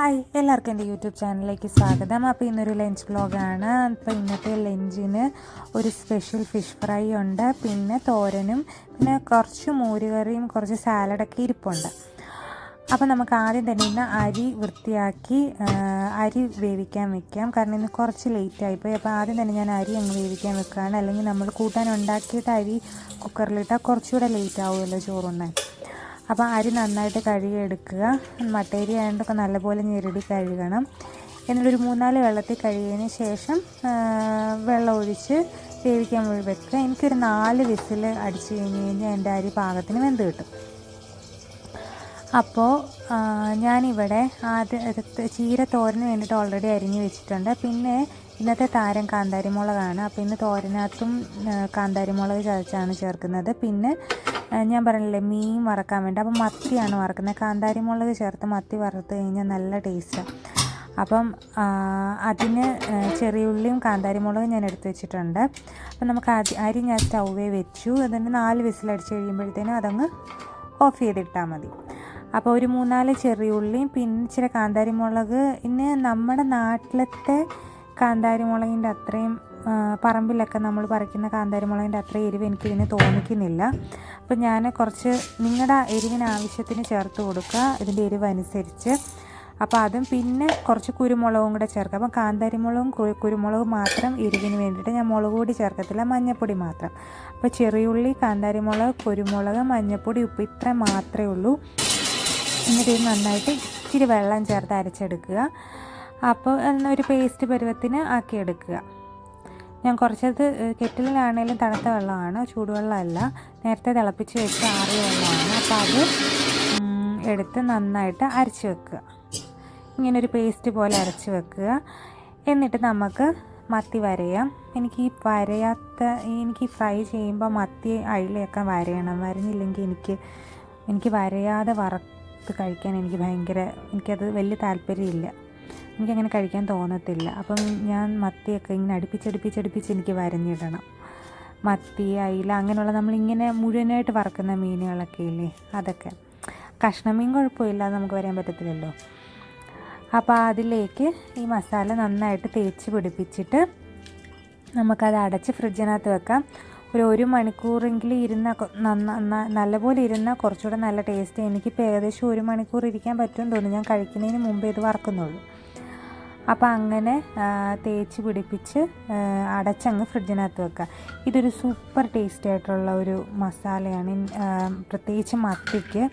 Hi എല്ലാവർക്കും എന്റെ YouTube ചാനലിലേക്ക് സ്വാഗതം. അപ്പോൾ ഇന്നൊരു ലഞ്ച് ബ്ലോഗാണ് അപ്പോൾ ഇന്നത്തെ ലഞ്ചിന് ഒരു സ്പെഷ്യൽ ഫിഷ് ഫ്രൈ ഉണ്ട് പിന്നെ തോരനും പിന്നെ കുറച്ച് മോരുകറിയും കുറച്ച് സാലഡൊക്കെ ഇരിപ്പുണ്ട്. അപ്പോൾ നമുക്ക് ആദ്യം തന്നെ ഇന്ന് അരി വൃത്തിയാക്കി അരി വേവിക്കാൻ വെക്കാം. കാരണം ഇന്ന് കുറച്ച് ലേറ്റ് ആയിപ്പോയി അപ്പോൾ ആദ്യം തന്നെ ഞാൻ അരി അങ്ങ് വേവിക്കാൻ വെക്കുകയാണ്. അല്ലെങ്കിൽ നമ്മൾ കൂട്ടാൻ ഉണ്ടാക്കിയിട്ട് അരി കുക്കറിലിട്ടാൽ കുറച്ചുകൂടെ ലേറ്റ് ആവുമല്ലോ ചോറുണ്ണാൻ. അപ്പോൾ അരി നന്നായിട്ട് കഴുകിയെടുക്കുക. മട്ടേരി ആയതുകൊണ്ടൊക്കെ നല്ലപോലെ ഞെരടി കഴുകണം. എന്നിട്ടൊരു മൂന്നാൽ വെള്ളത്തിൽ കഴുകിയതിന് ശേഷം വെള്ളം ഒഴിച്ച് വേവിക്കാൻ വെക്കുക. എനിക്കൊരു നാല് വിസിൽ അടിച്ച് കഴിഞ്ഞ് കഴിഞ്ഞാൽ എന്റെ അരി പാകത്തിന് വെന്ത് കിട്ടും. അപ്പോൾ ഞാനിവിടെ ആദ്യം ചീര തോരന് വേണ്ടിയിട്ട് ഓൾറെഡി അരിഞ്ഞ് വെച്ചിട്ടുണ്ട്. പിന്നെ ഇന്നത്തെ താരം കാന്താരിമുളകാണ്. അപ്പോൾ ഇന്ന് തോരനകത്തും കാന്താരി കാന്താരിമുളക് ചതച്ചാണ് ചേർക്കുന്നത്. പിന്നെ ഞാൻ പറഞ്ഞില്ലേ മീൻ വറക്കാൻ വേണ്ടി. അപ്പം മത്തിയാണ് വറക്കുന്നത്. കാന്താരിമുളക് ചേർത്ത് മത്തി വറുത്ത് കഴിഞ്ഞാൽ നല്ല ടേസ്റ്റാണ് അപ്പം അതിന് ഉള്ളിയും ചെറിയുള്ളിയും കാന്താരിമുളകും ഞാൻ എടുത്തു വെച്ചിട്ടുണ്ട്. അപ്പം നമുക്ക് അരി അരി ഞാൻ സ്റ്റൗവേ വെച്ചു. എന്നിട്ട് നാല് വിസിലടിച്ച് കഴിയുമ്പോഴത്തേനും അതങ്ങ് ഓഫ് ചെയ്തിട്ടാൽ മതി. അപ്പോൾ ഒരു മൂന്നാൽ ചെറിയ ഉള്ളിയും പിന്നെ ഇച്ചിരി കാന്താരിമുളക്. ഇന്ന് നമ്മുടെ നാട്ടിലത്തെ കാന്താരിമുളകിന്റെ അത്രയും പറമ്പിലൊക്കെ നമ്മൾ പറിക്കുന്ന കാന്താരിമുളകിന്റെ അത്ര എരിവ് എനിക്ക് ഇതിന് തോന്നിക്കുന്നില്ല. അപ്പോൾ ഞാൻ കുറച്ച് നിങ്ങളുടെ എരിവിന് ആവശ്യത്തിന് ചേർത്ത് കൊടുക്കുക ഇതിന്റെ എരിവ് അനുസരിച്ച് അപ്പോൾ അതും പിന്നെ കുറച്ച് കുരുമുളകും കൂടെ ചേർക്കുക. അപ്പം കാന്താരിമുളകും കുരുമുളകും മാത്രം എരിവിന് വേണ്ടിയിട്ട് ഞാൻ മുളക് പൊടി ചേർക്കത്തില്ല മഞ്ഞൾപ്പൊടി മാത്രം. അപ്പോൾ ചെറിയുള്ളി കാന്താരിമുളക് കുരുമുളക് മഞ്ഞൾപ്പൊടി ഉപ്പ് ഇത്ര മാത്രമേ ഉള്ളൂ. എന്നിട്ട് ഇത് നന്നായിട്ട് ഇച്ചിരി വെള്ളം ചേർത്ത് അരച്ചെടുക്കുക. അപ്പോൾ ഒരു പേസ്റ്റ് പരുവത്തിന് ആക്കിയെടുക്കുക. ഞാൻ കുറച്ചത് കെറ്റിലിലാണേലും തണുത്ത വെള്ളമാണ് ചൂടുവെള്ളമല്ല. നേരത്തെ തിളപ്പിച്ച് വെച്ച് ആറിയ വെള്ളമാണ്. അപ്പോൾ അത് എടുത്ത് നന്നായിട്ട് അരച്ച് വെക്കുക. ഇങ്ങനൊരു പേസ്റ്റ് പോലെ അരച്ച് വെക്കുക. എന്നിട്ട് നമുക്ക് മത്തി വരയാം. എനിക്ക് ഈ വരയാത്ത എനിക്ക് ഫ്രൈ ചെയ്യുമ്പോൾ മത്തി അയിലയൊക്കെ വരയണം. വരഞ്ഞില്ലെങ്കിൽ എനിക്ക് എനിക്ക് വരയാതെ വറുത്ത് കഴിക്കാൻ എനിക്ക് ഭയങ്കര എനിക്കത് വലിയ താല്പര്യമില്ല. എനിക്കങ്ങനെ കഴിക്കാൻ തോന്നത്തില്ല. അപ്പം ഞാൻ മത്തിയൊക്കെ ഇങ്ങനെ അടുപ്പിച്ചടുപ്പിച്ചടുപ്പിച്ച് എനിക്ക് വരഞ്ഞിടണം. മത്തി അയില അങ്ങനെയുള്ള നമ്മളിങ്ങനെ മുഴുവനായിട്ട് വറക്കുന്ന മീനുകളൊക്കെ ഇല്ലേ അതൊക്കെ. കഷ്ണമീൻ കുഴപ്പമില്ല നമുക്ക് വരാൻ പറ്റത്തില്ലല്ലോ. അപ്പോൾ അതിലേക്ക് ഈ മസാല നന്നായിട്ട് തേച്ച് പിടിപ്പിച്ചിട്ട് നമുക്കത് അടച്ച് ഫ്രിഡ്ജിനകത്ത് വെക്കാം. ഒരു ഒരു മണിക്കൂറെങ്കിലും ഇരുന്ന നല്ലപോലെ ഇരുന്ന കുറച്ചുകൂടെ നല്ല ടേസ്റ്റ്. എനിക്കിപ്പോൾ ഏകദേശം ഒരു മണിക്കൂർ ഇരിക്കാൻ പറ്റുമെന്ന് തോന്നുന്നു. ഞാൻ കഴിക്കുന്നതിന് മുമ്പേ ഇത് വറക്കുന്നുള്ളൂ. അപ്പോൾ അങ്ങനെ തേച്ച് പിടിപ്പിച്ച് അടച്ചങ്ങ് ഫ്രിഡ്ജിനകത്ത് വെക്കുക. ഇതൊരു സൂപ്പർ ടേസ്റ്റി ആയിട്ടുള്ള ഒരു മസാലയാണ്. പ്രത്യേകിച്ച് മത്തിക്ക്.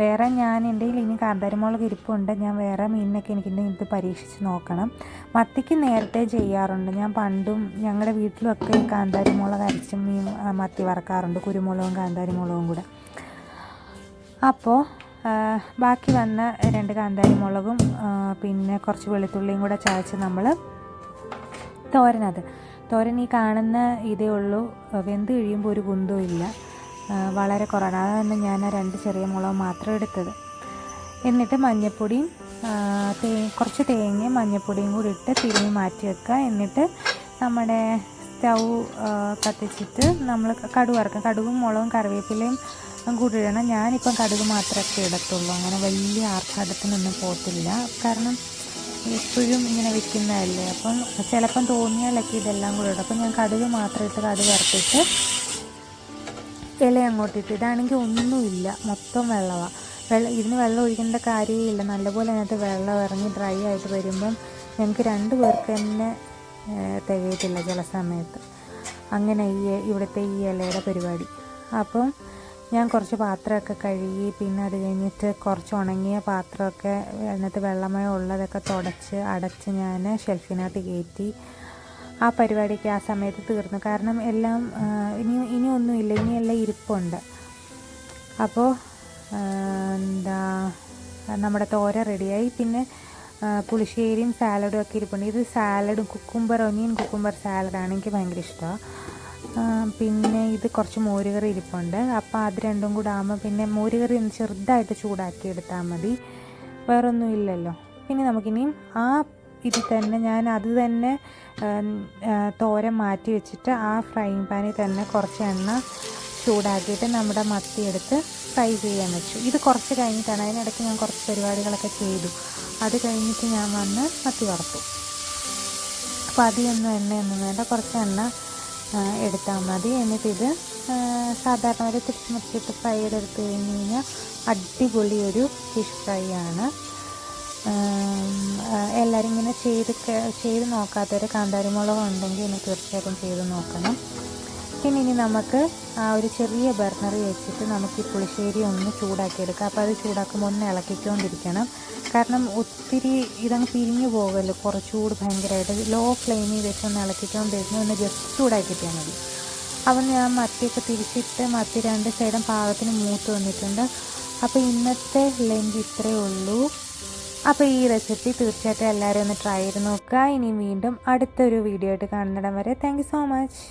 വേറെ ഞാൻ എന്റെ കയ്യിൽ ഇനി കാന്താരിമുളക് ഇരിപ്പുണ്ട്. ഞാൻ വേറെ മീനിനൊക്കെ എനിക്ക് ഇത് പരീക്ഷിച്ച് നോക്കണം. മത്തിക്ക് നേരത്തെ ചെയ്യാറുണ്ട്. ഞാൻ പണ്ടും ഞങ്ങളുടെ വീട്ടിലൊക്കെ കാന്താരിമുളക് അരച്ച് മീൻ മത്തി വറക്കാറുണ്ട്. കുരുമുളകും കാന്താരിമുളകും കൂടെ. അപ്പോൾ ബാക്കി വന്ന രണ്ട് കാന്താരി മുളകും പിന്നെ കുറച്ച് വെളുത്തുള്ളിയും കൂടെ ചായച്ച് നമ്മൾ തോരനത് തോരൻ ഈ കാണുന്ന ഇതേ ഉള്ളൂ. വെന്ത് കഴിയുമ്പോൾ ഒരു ഗുന്തവും ഇല്ല. വളരെ കുറവാണ്. അതാണ് ഞാൻ ആ രണ്ട് ചെറിയ മുളകും മാത്രം എടുത്തത്. എന്നിട്ട് മഞ്ഞപ്പൊടിയും തേ കുറച്ച് തേങ്ങയും മഞ്ഞപ്പൊടിയും കൂടി ഇട്ട് തിരുമ്മി മാറ്റി വെക്കുക. എന്നിട്ട് നമ്മുടെ സ്റ്റൗ കത്തിച്ചിട്ട് നമ്മൾ കടുക് കടുകും മുളകും കറിവേപ്പിലയും കൂടി ഇടണം ഞാനിപ്പം കടുക് മാത്രമൊക്കെ ഇടത്തുള്ളൂ. അങ്ങനെ വലിയ ആർഭാടത്തിനൊന്നും പോകത്തില്ല. കാരണം എപ്പോഴും ഇങ്ങനെ വെക്കുന്നതല്ലേ. അപ്പം ചിലപ്പം തോന്നിയാലൊക്കെ ഇതെല്ലാം കൂടെ ഇടും. അപ്പം ഞാൻ കടുക് മാത്രം ഇട്ട് കടുക് വറുത്തിട്ട് ഇല അങ്ങോട്ടിട്ട് ഇതാണെങ്കിൽ ഒന്നുമില്ല. മൊത്തം വെള്ളമാണ് വെള്ളം ഇതിന് വെള്ളം ഒഴിക്കേണ്ട കാര്യമില്ല. നല്ലപോലെ അതിനകത്ത് വെള്ളം ഇറങ്ങി ഡ്രൈ ആയിട്ട് വരുമ്പം ഞങ്ങൾക്ക് രണ്ട് പേർക്ക് തന്നെ തികയത്തില്ല ചില സമയത്ത്. അങ്ങനെ ഈ ഇവിടുത്തെ ഈ ഇലയുടെ പരിപാടി. അപ്പം ഞാൻ കുറച്ച് പാത്രമൊക്കെ കഴുകി പിന്നെ അത് കഴിഞ്ഞിട്ട് കുറച്ച് ഉണങ്ങിയ പാത്രമൊക്കെ അതിനകത്ത് വെള്ളമയം ഉള്ളതൊക്കെ തുടച്ച് അടച്ച് ഞാൻ ഷെൽഫിനകത്ത് കയറ്റി ആ പരിപാടിയൊക്കെ ആ സമയത്ത് തീർന്നു. കാരണം എല്ലാം ഇനി ഇനി ഒന്നുമില്ല ഇനിയെല്ലാം ഇരിപ്പുണ്ട്. അപ്പോൾ എന്താ നമ്മുടെ തോര റെഡിയായി. പിന്നെ പുളിശ്ശേരിയും സാലഡും ഒക്കെ ഇരിപ്പുണ്ട്. ഇത് സാലഡും കുക്കുംബർ ഒനിയൻ കുക്കുംബർ സാലഡാണ്. എനിക്ക് ഭയങ്കര ഇഷ്ടമാണ്. പിന്നെ ഇത് കുറച്ച് മോരുകറി ഇരിപ്പുണ്ട്. അപ്പോൾ അത് രണ്ടും കൂടെ ആകുമ്പോൾ പിന്നെ മോരുകറി ഒന്ന് ചെറുതായിട്ട് ചൂടാക്കി എടുത്താൽ മതി. വേറൊന്നും ഇല്ലല്ലോ. പിന്നെ നമുക്കിനിയും ആ ഇതിൽ തന്നെ ഞാൻ അത് തന്നെ തോരൻ മാറ്റി വെച്ചിട്ട് ആ ഫ്രൈങ് പാനിൽ തന്നെ കുറച്ച് എണ്ണ ചൂടാക്കിയിട്ട് നമ്മുടെ മത്തി എടുത്ത് ഫ്രൈ ചെയ്യാൻ വെച്ചു. ഇത് കുറച്ച് കഴിഞ്ഞിട്ടാണ്. അതിനിടയ്ക്ക് ഞാൻ കുറച്ച് പരിപാടികളൊക്കെ ചെയ്തു. അത് കഴിഞ്ഞിട്ട് ഞാൻ വന്ന് മത്തി വറുത്തു. അപ്പോൾ അധികമൊന്നും എണ്ണയൊന്നും വേണ്ട. കുറച്ച് എണ്ണ എടുത്താൽ മതി. എന്നിട്ടിത് സാധാരണ ഒരു തിരിച്ച് മുറിച്ചിട്ട് ഫ്രൈ ചെയ്തെടുത്ത് കഴിഞ്ഞ് കഴിഞ്ഞാൽ അടിപൊളി ഒരു ഫിഷ് ഫ്രൈ ആണ്. എല്ലാവരും ഇങ്ങനെ ചെയ്ത് ചെയ്ത് നോക്കാത്തവർ കാന്താരിമുളക് ഉണ്ടെങ്കിൽ ഇനി തീർച്ചയായിട്ടും ചെയ്ത് നോക്കണം. പിന്നെ ഇനി നമുക്ക് ആ ഒരു ചെറിയ ബർണർ വെച്ചിട്ട് നമുക്ക് ഈ പുളിശ്ശേരി ഒന്ന് ചൂടാക്കി എടുക്കാം അപ്പോൾ അത് ചൂടാക്കുമ്പോൾ ഒന്ന് ഇളക്കിക്കൊണ്ടിരിക്കണം. കാരണം ഒത്തിരി ഇതങ്ങ് പിരിഞ്ഞു പോകല്ലോ. കുറച്ചുകൂടി ഭയങ്കരമായിട്ട് ലോ ഫ്ലെയിമിൽ വെച്ച് ഒന്ന് ഒന്ന് ജസ്റ്റ് ചൂടാക്കിയിട്ടാൽ മതി. അപ്പം ഞാൻ മത്തിയൊക്കെ തിരിച്ചിട്ട് മത്തി രണ്ട് സൈഡും പാകത്തിന് മൂത്ത് വന്നിട്ടുണ്ട്. അപ്പോൾ ഇന്നത്തെ ലഞ്ച് ഇത്രയേ ഉള്ളൂ. അപ്പോൾ ഈ റെസിപ്പി തീർച്ചയായിട്ടും എല്ലാവരും ഒന്ന് ട്രൈ ചെയ്ത് നോക്കുക. ഇനി വീണ്ടും അടുത്തൊരു വീഡിയോ ആയിട്ട് കാണുന്നിടം വരെ. Thank so much